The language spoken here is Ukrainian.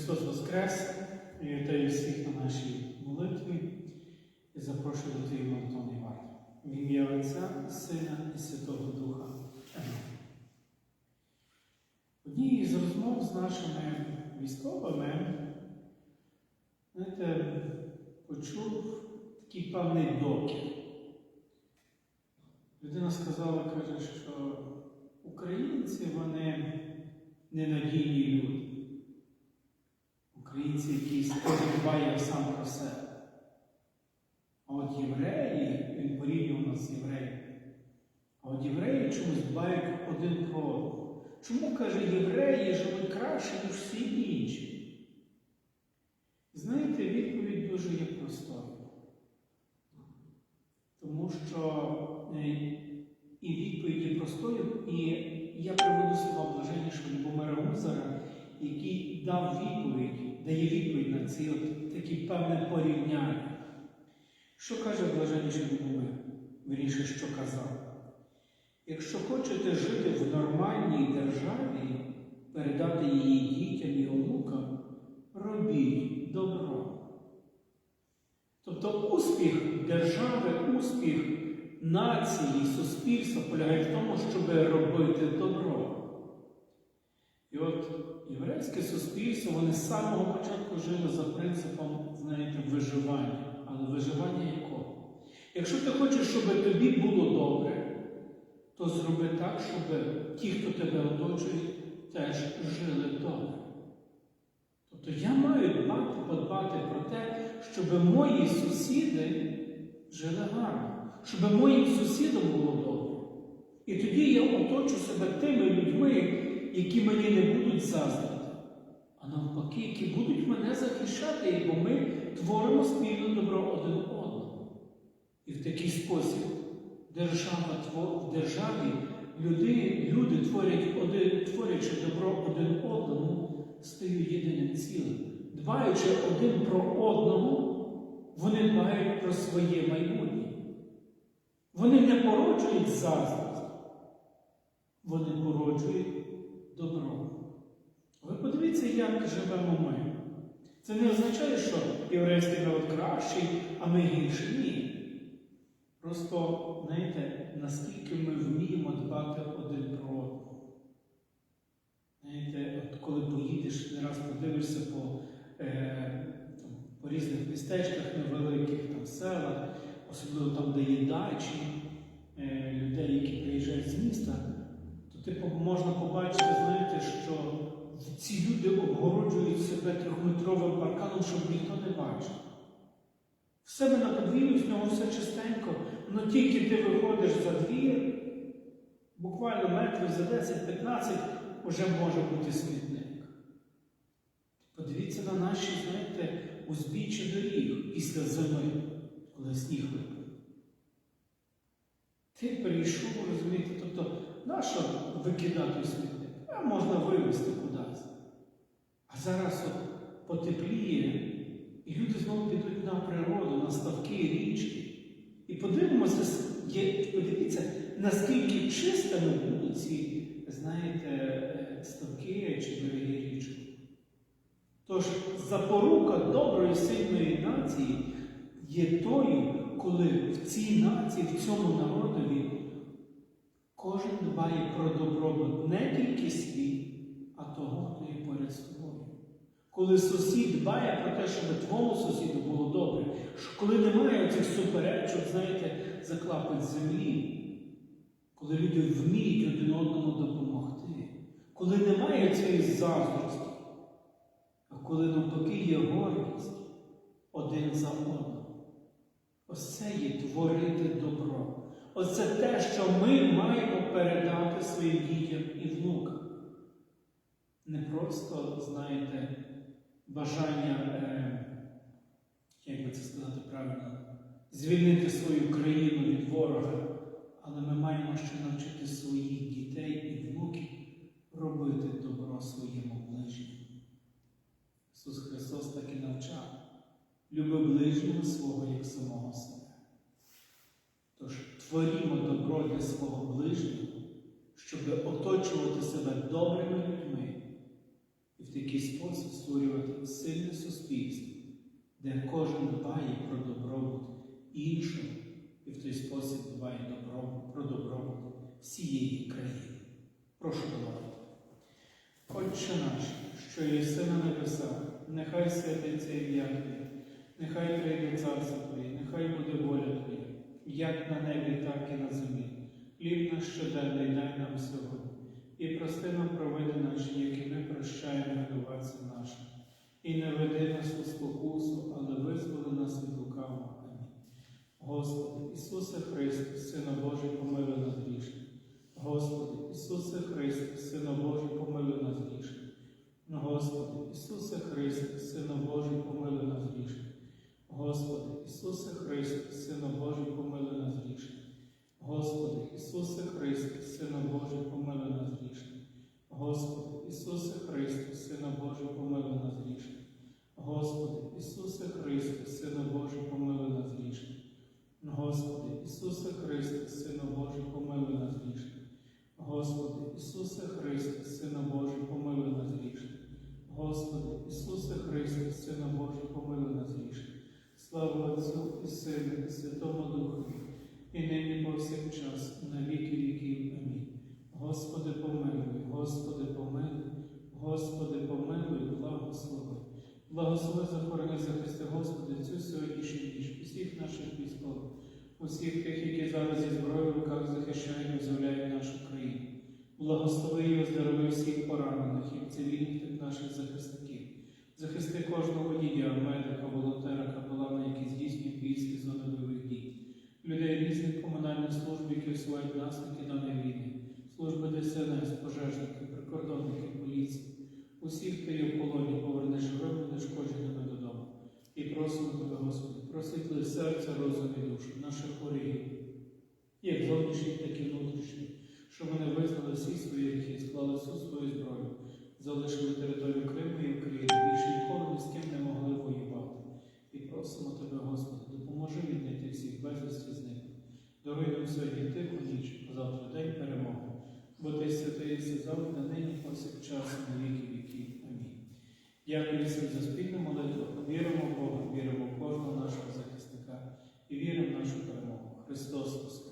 Христос Воскрес! Вітаю всіх на нашій молитві і запрошую до тієї молитовної варти. В ім'я Отця, Сина і Святого Духа. Одній із розмов з нашими військовими, знаєте, почув такий певний докір. Людина сказала, каже, що українці вони ненадійні люди. Українці, кожен дбає сам про себе. А от євреї, він порівнював нас з євреями. А от євреї чомусь дбають один про одного. Чому, каже, євреї живуть краще, ніж всі інші? Знаєте, відповідь дуже є простою. Тому що е, і відповідь є простою, і я приведу слова блаженнішого Любомира Гузара, який дав відповідь, дає відповідь на ці от такі певне порівняння. Що каже блаженніший Любомир? Вірніше, що казав? Якщо хочете жити в нормальній державі, передати її дітям і онукам, робіть добро. Тобто успіх держави, успіх нації, суспільства полягає в тому, щоб робити добро. І от єврейське суспільство, вони з самого початку жили за принципом, знаєте, виживання. Але виживання якого? Якщо ти хочеш, щоб тобі було добре, то зроби так, щоб ті, хто тебе оточують, теж жили добре. Тобто я маю дбати, подбати про те, щоб мої сусіди жили гарно, щоб моїм сусідам було добре. І тоді я оточу себе тими людьми, які мені не будуть заздрити, а навпаки, які будуть мене захищати, бо ми творимо спільне добро один одному. І в такий спосіб держава, в державі люди, люди творять один, творячи добро один одному, стають єдиним цілим. Дбаючи один про одного, вони дбають про своє майбутнє. Вони не породжують заздрість, вони породжують добро. Ви подивіться, як живемо ми. Це не означає, що єврейський народ кращий, а ми гірші. Ні. Просто, знаєте, наскільки ми вміємо дбати один про одного. Знаєте, от коли поїдеш, не раз подивишся по, е, по різних містечках невеликих, там селах, особливо там, де є дачі, е, людей, які приїжджають з міста, типу, можна побачити, знаєте, що ці люди обгороджують себе трьохметровим парканом, щоб ніхто не бачив. В себе на подвір'ї в нього все чистенько, але тільки ти виходиш за двір, буквально метрів за 10-15 вже може бути смітник. Подивіться на наші, знаєте, узбіччя доріг після зими, коли сніг випав. Ти перейшов, розумієте, тобто, нащо викидати смітник? А можна вивезти кудись. А зараз от потепліє, і люди знову підуть на природу, на ставки, річки. І подивимося, подивіться, наскільки чистими будуть ці, знаєте, ставки чи береги річок. Тож запорука доброї сильної нації є тою, коли в цій нації, в цьому народові кожен дбає про добробут не тільки свій, а того, хто є поряд з тобою. Коли сусід дбає про те, щоб твоєму сусіду було добре, коли немає цих суперечок, знаєте, за клапоть землі, коли люди вміють один одному допомогти, коли немає цієї заздрості, а коли навпаки є гордість один за одним. Ось це є творити добро. Оце те, що ми маємо передати своїм дітям і внукам. Не просто, знаєте, бажання, е, як би це сказати правильно, звільнити свою країну від ворога, але ми маємо ще навчити своїх дітей і внуків робити добро своєму ближньому. Ісус Христос так і навчав. Люби ближнього свого як самого себе. Творімо добро для свого ближнього, щоб оточувати себе добрими людьми, і в такий спосіб створювати сильне суспільство, де кожен дбає про добробут іншого і в той спосіб дбає добро, про добробут всієї країни. Прошу давати. Отче наш, що єси на небесах, нехай святиться ім'я Твоє, нехай прийде царство Твоє, нехай буде воля Твоя, як на небі, так і на землі. Хліб наш щоденний дай нам сьогодні, і прости нам провини наші, які ми прощаємо винуватцям нашим. І не веди нас у спокусу, але визволи нас від лукавого. Господи, Ісусе Христе, Сина Божий, помилуй нас грішних. Господи, Ісусе Христе, Сина Божий, помилуй нас грішних. Господи, Ісусе Христе, Сина Божий, помилуй нас грішних. Господи, Ісусе Христе, Сина Божий, помилуй. Господи, Ісусе Христе, Сина Божий, помилуй нас грішних. Господи, Ісусе Христе, Сина Божий, помилуй нас грішних. Господи, Ісусе Христе, Сина Божий, помилуй нас грішних. Господи, Ісусе Христе, Сина Божий, помилуй нас грішних. Господи, Ісусе Христе, Сина Божий, помилуй нас грішних. Господи, Ісусе Христе, Сина Божий, помилуй нас грішних. Слава Отцю і Сину, і Святому Духу, і нині повсякчас, на віки віків. Амінь. Господи, помилуй, Господи, помилуй, Господи, помилуй, благослови. Благослови захорони захисти, Господи, цю сьогоднішню ніч, усіх наших військових, усіх тих, які зараз зі зброєю в руках захищають і визволяють нашу країну. Благослови і оздорови всіх поранених і цивільних тих наших захисників. Захисти кожного водія, медика, волонтера, капелана, які здійснюють військ зони дій, людей різних комунальних служб, які усувають наслідки даної війни, служби ДСНС, пожежники, прикордонники, поліції. Усіх, хто є в полоні, поверни живими, нешкодженими додому. І просимо тебе, Господи, просвітли серце, розум і душу наших хворих, як зовнішніх, так і внутрішніх, щоб вони визнали всі свої гріхи, склали всю свою зброю, залишили територію Криму і України, більше ніколи ні з ким не могли воювати. І просимо тебе, Господи, допоможи віднайти всіх безвісті з них. Даруй нам сьогодні тиху ніч, а завтра день перемоги. Бо ти святий завжди, нині повсякчас, на віки віки. Амінь. Дякую всім за спільну молитву. Віримо в Бога, віримо в кожного нашого захисника і віримо в нашу перемогу. Христос Воскрес!